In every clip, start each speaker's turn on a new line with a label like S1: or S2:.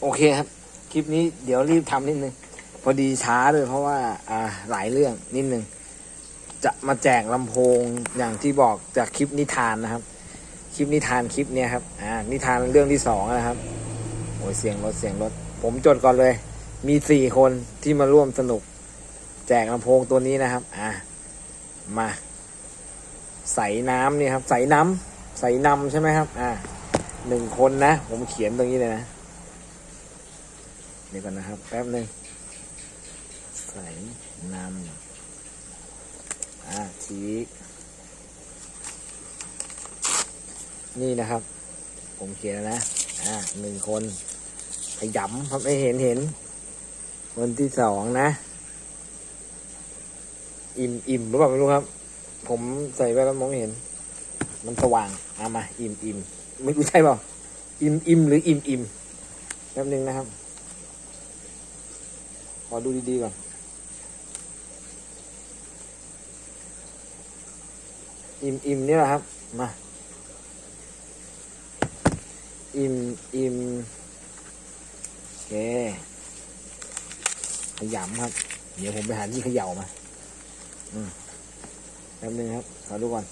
S1: โอเคครับ คลิปนี้เดี๋ยวรีบทำนิดนึง พอดีช้าด้วยเพราะว่าอ่าหลายเรื่องนิดนึง จะมาแจกลำโพงอย่างที่บอกจากคลิปนิทานนะครับ คลิปนิทานคลิปเนี้ยครับ อ่า นิทานเรื่องที่สองนะครับ โอ้ยเสียงรถเสียงรถ ผมจดก่อนเลย มีสี่คนที่มาร่วมสนุก แจกลำโพงตัวนี้นะครับ อ่า มา ใส่น้ำนี่ครับ ใส่น้ำใส่นำใช่ไหมครับ อ่าหนึ่งคนนะ ผมเขียนตรงนี้เลยนะ ดี๋ยวก่อนนะครับ แป๊บหนึ่งใส่นำอ่าชี้นี่นะครับ ผมเขียนแล้วนะ อ่าหนึ่งคนขยำครับไม่เห็นเห็น คนที่สองนะ อิ่มอิ่มหรือเปล่าไม่รู้ครับ ผมใส่ไปแล้วมองไม่เห็น มันสว่างเอามา อิ่มอิ่มไม่รู้ใช่เปล่าอิ่มอิ่มหรืออิ่มอิ่มแป๊บหนึงนะครับ อดูดีๆก่อน อิ่มอิ่มนี่แหละครับ มา อิ่มอิ่มโอเคขยำครับ เดี๋ยวผมไปหาที่เขย่ามาอืมแป๊บนึงครับขอดูก่อน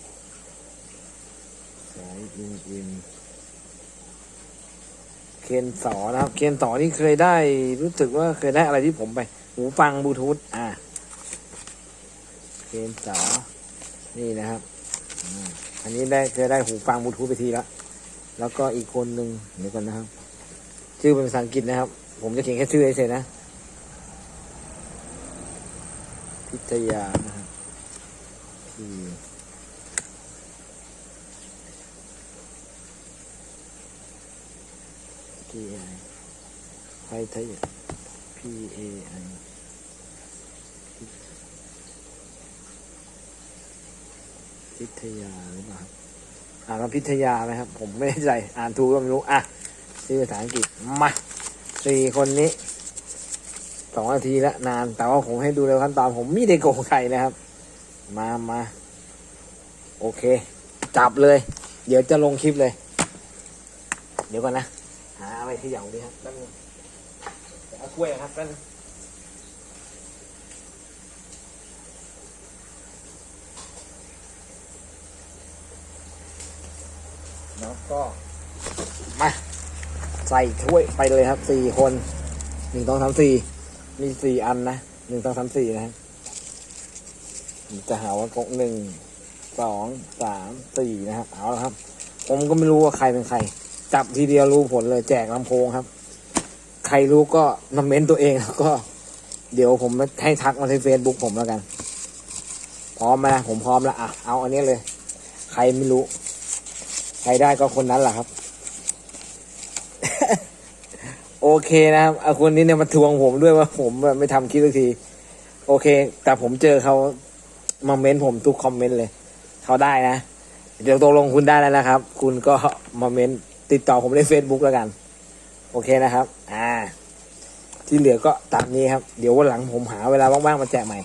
S1: สายอิ่มอิ่ม เคนสอนะครับ เคนสอนี่เคยได้รู้สึกว่าเคยได้อะไรที่ผมไป หูฟังบลูทูธอ่าเคนสอนี่นะครับอันนี้ได้เคยได้หูฟังบลูทูธไปทีละแล้วก็อีกคนหนึ่งเดี๋ยวก่อนนะครับ ชื่อเป็นภาษาอังกฤษนะครับ ผมจะเขียนแค่ชื่อเฉยๆนะ พิทยานะครับพี พีไอพิทย P A I พิทยาหรือเปล่าครับอ่านว่าพิทยาไหมครับ ผมไม่แน่ใจอ่านถูกก็ไม่รู้ อะชื่อภาษาอังกฤษ มาสี่คนนี้สองนาทีแล้วนาน แต่ว่าผมให้ดูเร็วขั้นตอนผมไม่ได้โกงใครนะครับ มามาโอเค จับเลย เดี๋ยวจะลงคลิปเลย เดี๋ยวก่อนนะ อะไรที่ย่าดีครับแป๊บนึงเอาถ้วยครับแป๊บนึงแล้วก็มาใส่ถ้วยไปเลยครับสี่คนหนึ่งสองสามสี่มีสี่อันนะหนึ่งสองสามสี่นะฮะจะหาว่ากงหนึ่งสองสามสี่นะครับเอาละครับ ผมก็ไม่รู้ว่าใครเป็นใคร จับทีเดียวรู้ผลเลยแจกลำโพงครับ ใครรู้ก็มาเม้นตัวเองแล้วก็ เดี๋ยวผมให้ทักมาที่เฟซบุ๊กผมแล้วกัน พร้อมไหมผมพร้อมแล้วอะเอาอันนี้เลย ใครไม่รู้ ใครได้ก็คนนั้นแหละครับ โอเคนะครับเอาคนนี้เนี่ยมาทวงผมด้วยว่าผมแบบไม่ทำคลิปสักที โอเค แต่ผมเจอเขามาเม้นผมทุกคอมเมนต์เลย เขาได้นะ เดี๋ยวตกลงคุณได้แล้วนะครับ คุณก็มาเม้น ติดต่อผมในเฟซบุ๊กแล้วกัน โอเคนะครับ อ่า ที่เหลือก็ตามนี้ครับ เดี๋ยววันหลังผมหาเวลาว่างๆมาแจกใหม่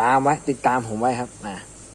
S1: ตามไว้ติดตามผมไว้ครับ อ่า